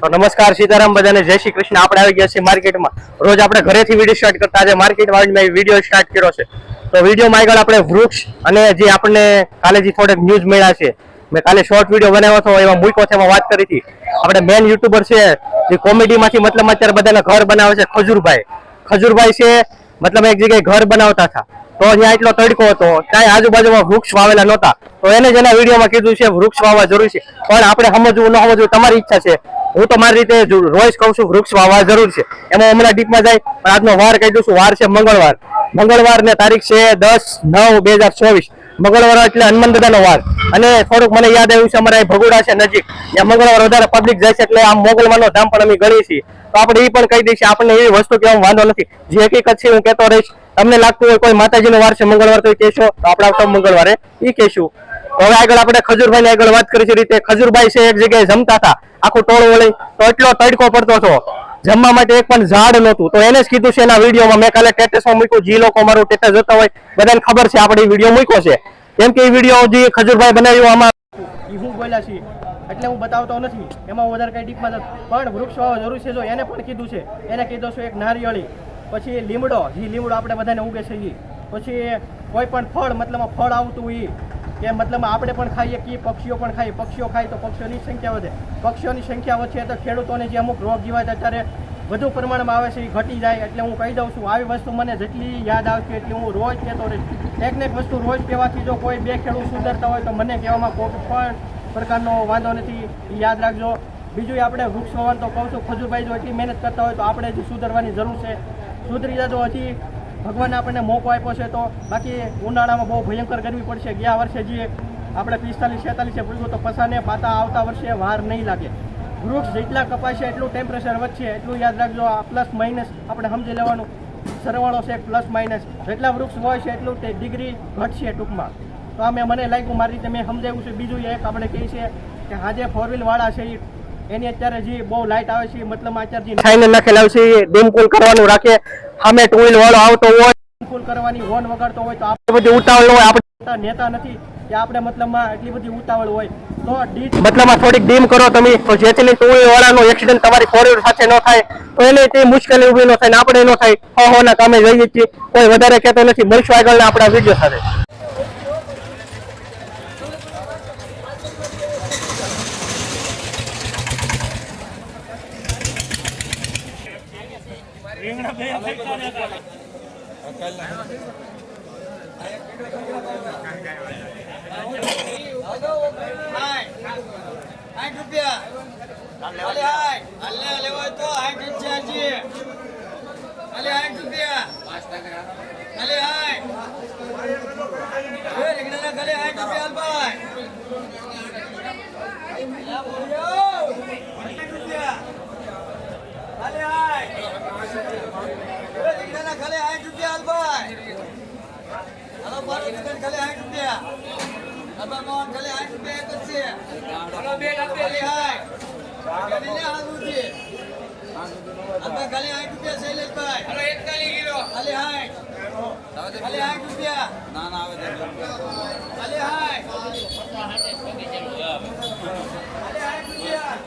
તો નમસ્કાર સીતારામ બધાને, જય શ્રી કૃષ્ણ. આપણે આવી ગયા છીએ માર્કેટમાં. રોજ આપણે ઘરેથી વીડિયો સ્ટાર્ટ કરતા આજે માર્કેટમાં મેં વીડિયો સ્ટાર્ટ કર્યો છે. તો વિડીયોમાં આગળ આપણે વૃક્ષ અને જે આપણને કાલે જે થોડેક ન્યૂઝ મળ્યા છે, મેં કાલે શોર્ટ વીડિયો બનાવ્યો હતો, એમાં મૂક્યો છે એમાં વાત કરી હતી. આપણે મેન યુટ્યુબર છે, જે કોમેડીમાંથી મતલબ અત્યારે બધાના ઘર બનાવે છે, ખજૂરભાઈ. ખજૂરભાઈ છે, મતલબ એક જગ્યાએ ઘર બનાવતા હતા. તો ત્યાં એટલો તડકો હતો ત્યાં આજુબાજુમાં વૃક્ષ વાવેલા નહોતા. તો એને જ એના વિડીયોમાં કીધું છે, વૃક્ષ વાવવા જરૂરી છે. પણ આપણે સમજવું ન સમજવું તમારી ઈચ્છા છે. હું તો મારી રીતે રોજ કહું છું, વૃક્ષ વાવવા જરૂર છે. એમાં હમણાં ડીપમાં જાય, પણ આજનો વાર કહી દઉં છું, વાર છે મંગળવાર. મંગળવાર ને તારીખ છે દસ નવ બે હજાર ચોવીસ. મંગળવાર એટલે હનુમાન દાદાનો વાર. અને થોડુંક મને યાદ આવ્યું છે, અમારા ભગોડા છે નજીક. ત્યાં મંગળવાર વધારે પબ્લિક જાય છે એટલે આમ મોગલવાનો ધામ પણ અમે ગણીએ છીએ. તો આપણે એ પણ કહી દઈશું આપણને એવી વસ્તુ કહેવામાં વાંધો નથી. જે હકીકત છે હું કહેતો રહીશ, તમને લાગતું હોય કોઈ માતાજીનો વાર છે, મંગળવાર તો કહેશો. તો આપણે આવતા મંગળવારે એ કહેશું. હવે આગળ આપણે ખજુરભાઈ આગળ વાત કરીશું રીતે ખજુરભાઈ છે એક જગ્યાએ જમતા હતા. આખું ટોળું વળી તો એટલો તડકો પડતો હતો. જમવા માટે એક પણ ઝાડ નહોતું. તો એને જ કીધું છે એના વિડીયોમાં મેં કાલે ટેટસમાં મૂક્યું, જે લોકો મારું ટેટસ જોતા હોય બધાને ખબર છે આપણે વીડિયો મૂક્યો છે. કેમ કે એ વીડિયો જે ખજૂરભાઈ બનાવ્યો આમાં હું બોલ્યા છીએ. એટલે હું બતાવતો નથી. એમાં વધારે કઈ ડીપમાં નથી. પણ વૃક્ષ વાવવા જરૂર છે જો એને પણ કીધું છે. એને કીધું છે એક નારિયેળી. પછી લીમડો, જે લીમડો આપણે બધાને ઉગે છે એ પછી કોઈ પણ ફળ મતલબ ફળ આવતું એ કે મતલબ આપણે પણ ખાઈએ કે પક્ષીઓ પણ ખાઈએ. પક્ષીઓ ખાય તો પક્ષીઓની સંખ્યા વધે. પક્ષીઓની સંખ્યા વધશે તો ખેડૂતોને જે અમુક રોગ જીવાત અત્યારે વધુ પ્રમાણમાં આવે છે એ ઘટી જાય. એટલે હું કહી દઉં છું, આવી વસ્તુ મને જેટલી યાદ આવતી એટલી હું રોજ કહેતો રહીશ. એક ને એક વસ્તુ રોજ કહેવાથી જો કોઈ બે ખેડૂત સુધરતા હોય તો મને કહેવામાં કોઈ પણ પ્રકારનો વાંધો નથી. એ યાદ રાખજો. બીજું આપણે વૃક્ષ હોવાનું તો કહું છું, ખજુરભાઈ જો એટલી મહેનત કરતા હોય તો આપણે જ સુધરવાની જરૂર છે. સુધરી જતો. હજી ભગવાને આપણને મોકો આપ્યો છે તો બાકી ઉનાળામાં બહુ ભયંકર ગરમી પડશે. ગયા વર્ષે જે આપણે પિસ્તાલીસ, છેતાલીસે પૂછ્યું તો પસાને પાતા આવતા વર્ષે વાર નહીં લાગે. વૃક્ષ જેટલા કપાશે એટલું ટેમ્પરેચર વધશે. એટલું યાદ રાખજો, આ પ્લસ માઇનસ આપણે સમજી લેવાનું. સરવાળો છે પ્લસ માઇનસ જેટલા વૃક્ષ હોય છે એટલું તે ડિગ્રી ઘટશે ટૂંકમાં. તો આ મેં મને લાગ્યું, મારી રીતે મેં સમજાવ્યું છે. બીજું એક આપણે કહીએ છીએ કે આજે ફોર વ્હીલવાળા છે એ એની અત્યારે જે બહુ લાઇટ આવે છે મતલબ અત્યારે જે ખાઈને નાખેલા છે ડીમકુલ કરવાનું રાખે. સામે ટુ વ્હીલ વાળો આવતો હોય. ફૂલ કરવાની હોર્ન વગાડતો હોય તો આપણે બધી ઉતાવળ હોય આપણે નેતા નથી કે આપણે મતલબમાં એટલી બધી ઉતાવળ હોય. તો મતલબમાં થોડીક ડીમ કરો તમે. તો જેથી ટુ વ્હીલ વાળાનો એક્સિડન્ટ તમારી ફોર વ્હીલ સાથે ન થાય તો એને તે મુશ્કેલી ઊભી ન થાય ને આપણે ન થાય. હો હો ના કામે જઈએ છીએ. કોઈ વધારે કહેતો નથી. મળશું આગળ આપણા વીડિયો સાથે. હાય અલે લેવાય તો આઠ જ છે, હજી. અલે આઠ રૂપિયા અલે, હાય. એ રીંગણાના ગલે આઠ રૂપિયા ભાઈ. આઠ રૂપિયા અલે, હાય. એ રીંગણાના ગલે આઠ રૂપિયા ભાઈ. હલો બારો દુકાન ગલે રૂપિયા અબા મોહન ગલે આઠ રૂપિયા એક જ છે. બે ડબ્બે લે ગલે લે હાલુજી અબા ગલે આઠ રૂપિયા શૈલેષભાઈ. Hello 41 kilo. અલે હાય અલે આઠ રૂપિયા. ના ના આવે અલે હાય અલે આઠ. રૂપિયા રૂપિયા.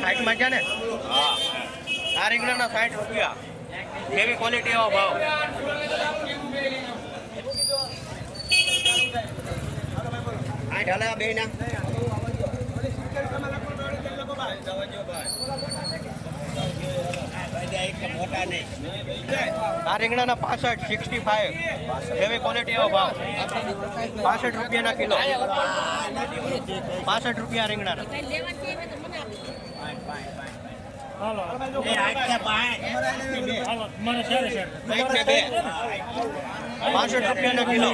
સાઠમાં છે ને? આ રીંગણાના સાઠ રૂપિયા. કેવી ક્વોલિટી એવો ભાવ. આઠ હાલે બે ના આ રીંગણાના પાસઠ સિક્સટી ફાઈવ કેવી ક્વોલિટી એવો ભાવ. પાસઠ રૂપિયાના કિલો. પાસઠ રૂપિયા રીંગણાના. એક ને બે પાસઠ રૂપિયાના કિલો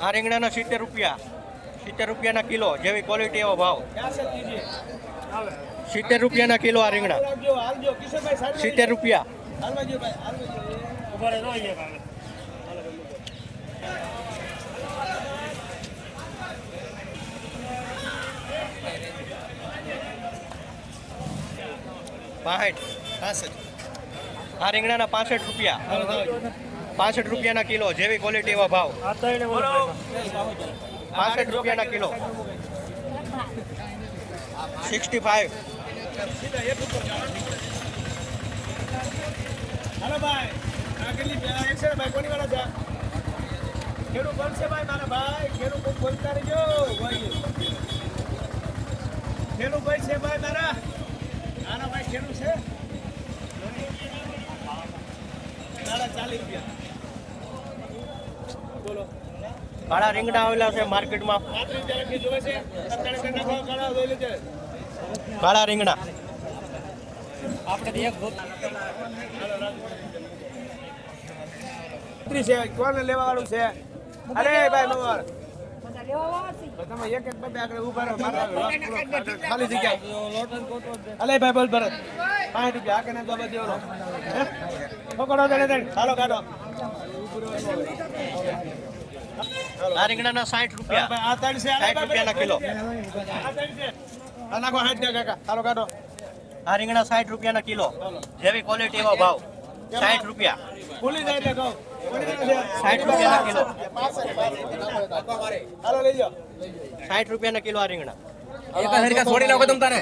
આ સિત્તેર રૂપિયા. સિત્તેર રૂપિયાના કિલો, જેવી ક્વોલિટી એવો ભાવ. સિત્તેર રૂપિયાના કિલો આ રીંગણા. સિત્તેર રૂપિયા. પાસઠ પાસઠ. આ રીંગણાના પાસઠ રૂપિયા. પાસઠ રૂપિયાના કિલો જેવી ક્વોલિટી એવા ભાવ. પાસઠ રૂપિયાના કિલો. સિક્સટી ફાઈવ હાલો ભાઈ કોની વાળા છે? ખેડૂત બનશે ભાઈ મારા ભાઈ. ખેડૂત બોલતા રહેજો. ભાઈ. ખેડૂત ભાઈ છે ભાઈ મારા. નાના ભાઈ ખેડૂત છે. સાડા ચાલીસ રૂપિયા. બોલો. કાળા રીંગણા આવેલા છે માર્કેટમાં. કાળા રીંગણા. આપણે છે કોને લેવા વાળું છે? અરે ભાઈ મગર તમે એક એક બે ઊભા ખાલી જગ્યા અલે ભાઈ બોલ ભરત. પાંચ રૂપિયા આ કે ના બાબા દેવાનો હે? પકડો ચાલો કાઢો આ સાઠ રૂપિયા. ભાઈ, આ ત્રણ છે સાઠ રૂપિયાના કિલો. નાખો સાઠ ટકા કાકા. સારો કાઢો આ રીંગણા સાઠ રૂપિયાના કિલો. જેવી ક્વોલિટી એવો ભાવ. સાઠ રૂપિયા. ભૂલી જાય સાઠ રૂપિયાના કિલો. સાઠ રૂપિયાના કિલો આ રીંગણા. છોડી નાખો તમ તારે.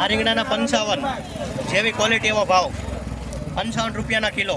આ રીંગણાના પંચાવન. જેવી ક્વોલિટી એવો ભાવ. પંચાવન રૂપિયાના કિલો.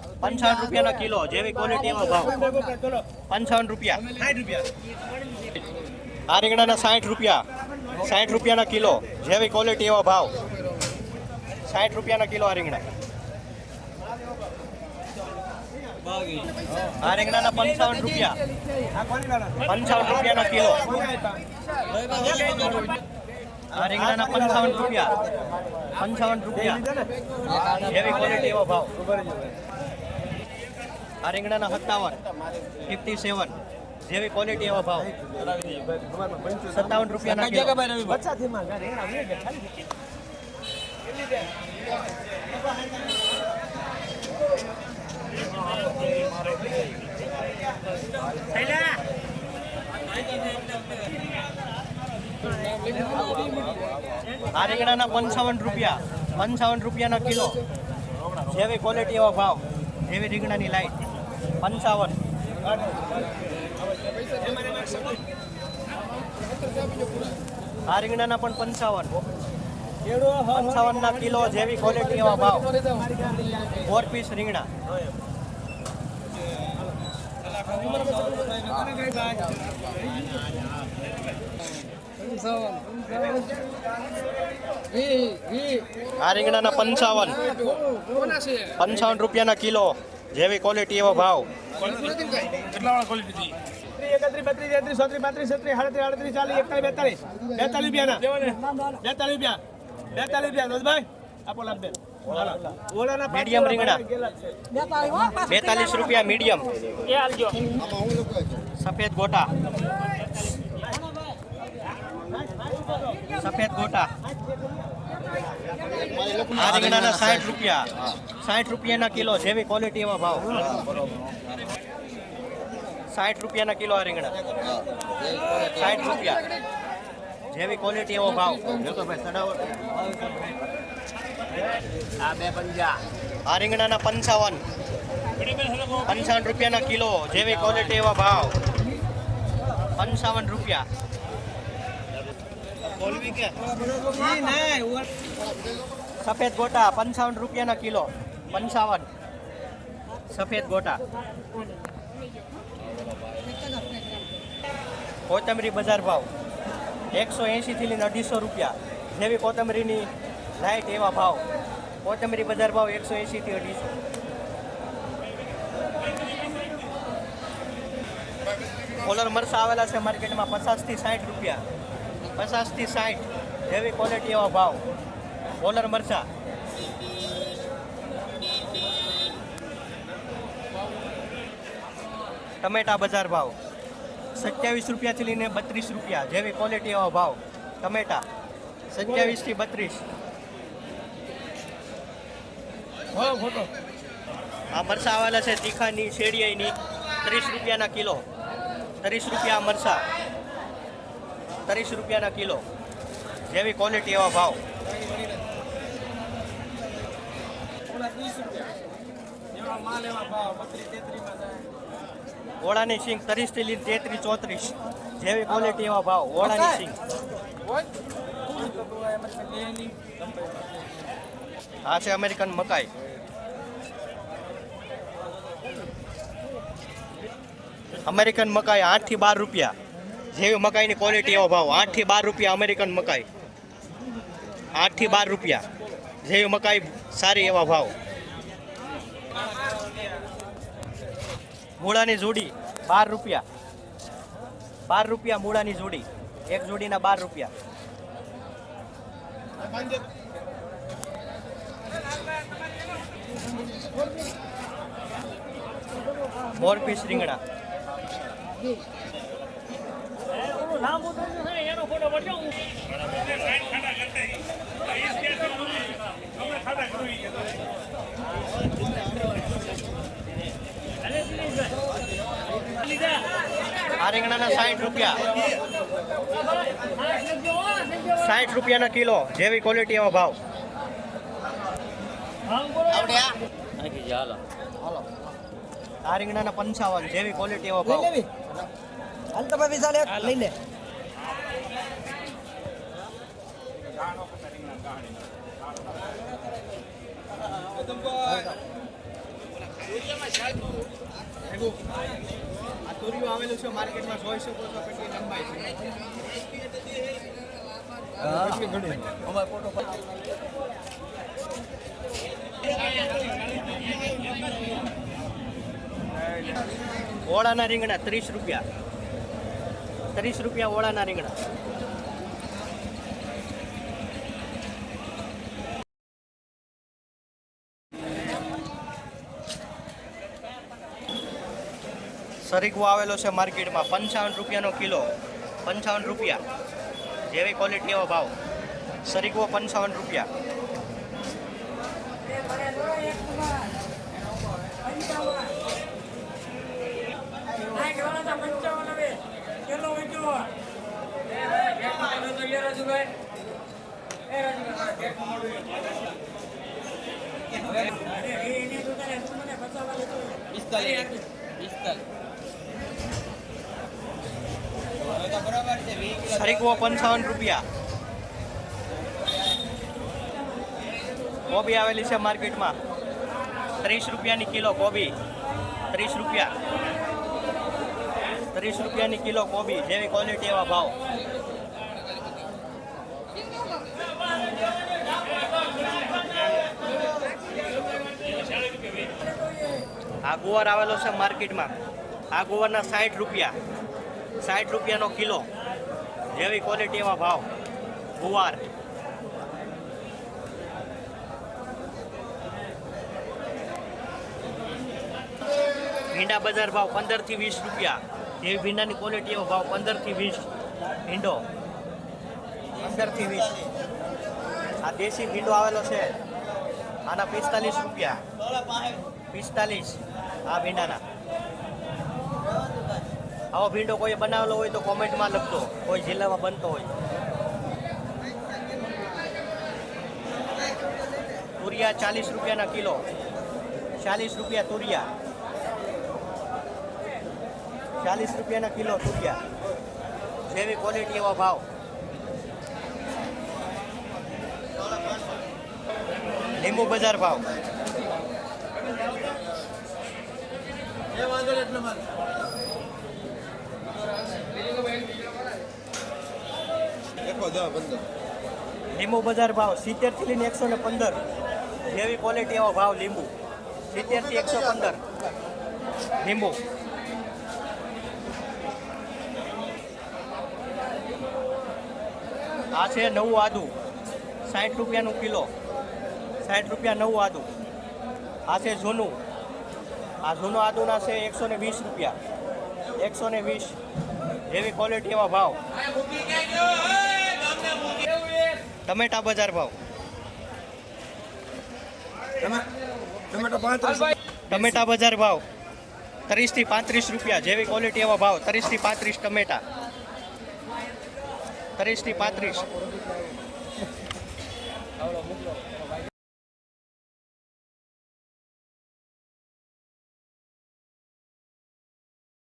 પંચાવન રૂપિયાના કિલો, જેવી ક્વોલિટી એવો ભાવ. પંચાવન રૂપિયા. આ રીંગણાના સાઠ રૂપિયા. સાઠ રૂપિયાના કિલો, જેવી ક્વોલિટી એવો ભાવ. સાઠ રૂપિયાના કિલો આ રીંગણા આ રીંગણાના પંચાવન રૂપિયા? પંચાવન રૂપિયાનો કિલો? આ રીંગણાના પંચાવન રૂપિયા. પંચાવન રૂપિયા. જેવી ક્વોલિટી એવો ભાવ. આ રીંગણાના સત્તાવન ફિફ્ટી સેવન જેવી ક્વોલિટી એવા ભાવ. સત્તાવન રૂપિયાના? આ રીંગણાના પંચાવન રૂપિયા પંચાવન રૂપિયાના કિલો. જેવી ક્વોલિટી એવા ભાવ જેવી રીંગણાની લાઈટ પંચાવન. આ રીંગણાના પણ પંચાવન. પંચાવનના કિલો જેવી ક્વોલિટી એવા ભાવ. ફોર પીસ રીંગણા. આ રીંગણાના પંચાવન. પંચાવન રૂપિયાના કિલો. જેવી ક્વોલિટી એવો ભાવ. મીડિયમ રીંગણા. બેતાલીસ રૂપિયા મીડિયમ સફેદ ગોટા. સફેદ ગોટા. આ રીંગણાના સાઠ રૂપિયા. સાઠ રૂપિયાના કિલો જેવી ક્વોલિટી એવા ભાવ. સાઠ રૂપિયાના કિલો આ રીંગણા. સાઠ રૂપિયા. જેવી ક્વોલિટી એવો ભાવ. આ રીંગણાના પંચાવન. પંચાવન રૂપિયાના કિલો જેવી ક્વોલિટી એવા ભાવ. પંચાવન રૂપિયા. સફેદ ગોટા, પંચાવન રૂપિયાના કિલો. પંચાવન. સફેદ ગોટા. કોથમરી બજાર ભાવ. એકસો એંશીથી લઈને અઢીસો રૂપિયા. જેવી કોથમરીની લાઇટ એવા ભાવ. કોથમરી બજાર ભાવ એકસો એંશીથી અઢીસો. કોલર મરસા આવેલા છે માર્કેટમાં પચાસથી સાઠ રૂપિયા. પચાસથી સાઠ જેવી ક્વોલિટી એવા ભાવ. કોલર મરચા. ટમેટા બજાર ભાવ. સત્યાવીસ રૂપિયાથી લઈને બત્રીસ રૂપિયા જેવી ક્વોલિટી એવા ભાવ. ટમેટા. સત્યાવીસથી બત્રીસ. આ મરસા આવેલા છે તીખાની શેડિયાની ત્રીસ રૂપિયાના કિલો. ત્રીસ રૂપિયા મરસા ત્રીસ રૂપિયાના કિલો. જેવી ક્વોલિટી એવા ભાવ. ઓળાની સિંગ ત્રીસથી લઈને તેત્રીસ ચોત્રીસ. જેવી ક્વોલિટી એવા ભાવ. ઓળાની સિંગ આ છે અમેરિકન મકાઈ. અમેરિકન મકાઈ આઠથી બાર રૂપિયા. જેવી મકાઈની ક્વોલિટી એવો ભાવ. આઠથી બાર રૂપિયા અમેરિકન મકાઈ. આઠથી બાર રૂપિયા. જેવી મકાઈ, સારી એવા ભાવ. મૂળાની જોડી, બાર રૂપિયા. બાર રૂપિયા મૂળાની જોડી. એક જોડીના બાર રૂપિયા. મોર પીસ રીંગણા. આ રીંગણાના સાઠ રૂપિયા. સાઠ રૂપિયાના કિલો જેવી ક્વોલિટી એવો ભાવ. આ? રીંગણાના પંચાવન જેવી ક્વોલિટી એવો ભાવ. હાલ તો ભાઈ વિશાલ લઈ લે. આ તુરિયું આવેલું છે માર્કેટમાં જોઈ શકો ઓળાના રીંગણા, ત્રીસ રૂપિયા. ત્રીસ રૂપિયા ઓળાના રીંગણા. સરીકવો આવેલો છે માર્કેટમાં પંચાવન રૂપિયાનો કિલો. પંચાવન રૂપિયા. જેવી ક્વોલિટી એવો ભાવ. સરીકવો પંચાવન રૂપિયા. સરીકવો પંચાવન રૂપિયા. કોબી આવેલી છે માર્કેટમાં. ત્રીસ રૂપિયાની કિલો કોબી. ત્રીસ રૂપિયા. ત્રીસ રૂપિયાની કિલો કોબી, જેવી ક્વોલિટી એવા ભાવ. આ ગુવાર આવેલો છે માર્કેટમાં. આ ગુવારના સાઠ રૂપિયા. સાઠ રૂપિયાનો કિલો. જેવી ક્વોલિટી એવા ભાવ. ગુવાર. ભીંડા બજાર ભાવ પંદરથી વીસ રૂપિયા. જેવી ભીંડાની ક્વોલિટી એવો ભાવ પંદરથી વીસ. ભીંડો. પંદરથી વીસ. આ દેશી ભીંડો આવેલો છે. આના પિસ્તાલીસ રૂપિયા. પિસ્તાલીસ આ ભીંડાના. આવો ભીંડો કોઈ બનાવેલો હોય તો કોમેન્ટમાં લખતો કોઈ જિલ્લામાં બનતો હોય તુરિયા ચાલીસ રૂપિયાના કિલો. ચાલીસ રૂપિયા તુરિયા. ચાલીસ રૂપિયાના કિલો તુરિયા. જેવી ક્વોલિટી એવા ભાવ. લીંબુ બજાર ભાવ. લીંબુ બજાર ભાવ સિત્તેરથી લઈને એકસો ને પંદર. જેવી ક્વોલિટી એવો ભાવ લીંબુ. સિત્તેરથી એકસો પંદર. લીંબુ. આ છે નવું આદુ. સાઠ રૂપિયાનું કિલો. સાઠ રૂપિયા નવું આદુ. આ છે જૂનું. આ જૂનું આદુના છે એકસો ને વીસ રૂપિયા. એકસો ને વીસ. જેવી ક્વોલિટી એવા ભાવ. ટમેટા બજાર ભાવ. ટમેટા બજાર ભાવ ત્રીસથી પાંત્રીસ રૂપિયા જેવી ક્વોલિટી એવા ભાવ. ત્રીસથી પાંત્રીસ ટમેટા. ત્રીસથી પાંત્રીસ.